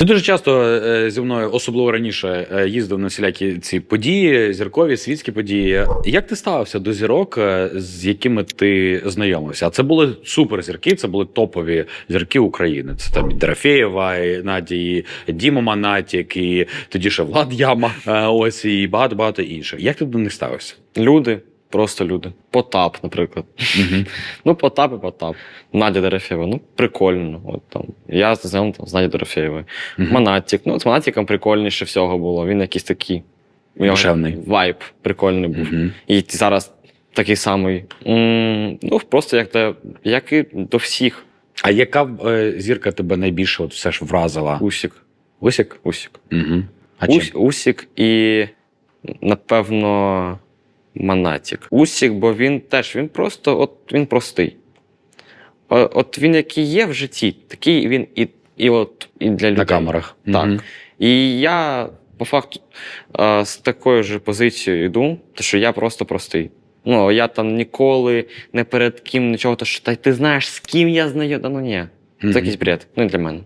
Ти дуже часто е, зі мною, особливо раніше, е, їздив на всілякі ці події, зіркові, світські події. Як ти ставився до зірок, е, з якими ти знайомився? А це були суперзірки, це були топові зірки України. Це там і Дорофєєва, і Надя, і Діма Манатік, і тоді ще Влад Яма, ось і багато багато інших. Як ти до них ставився? Люди, просто люди. Потап, наприклад. Ну, Потап і Потап. Надя Дорофєєва, ну прикольно. От там. Я знайомий там, з Надя Дорофєєвою. Мгм. Монатік. Ну, з Монатіком прикольніше всього було. Він якийсь такий. Душевний. Вайб прикольний був. І зараз такий самий. Ну, просто як, до, як і до всіх. А яка е, зірка тебе найбільше от все ж вразила? Усік. Усік? Усік. Угу. А чим? Ус, Усік і, напевно, Монатік. Усік, бо він теж він просто от він простий. От він який є в житті, такий він і, і, от, і для людей. На камерах. Так. Мгм. І я по факту з такою ж позицією йду, що я просто простий. Ну, я там ніколи не перед ким нічого, то що та ти знаєш, з ким я знайомий. Та ну ні. Це Мгм. якийсь бред. Ну, і для мене.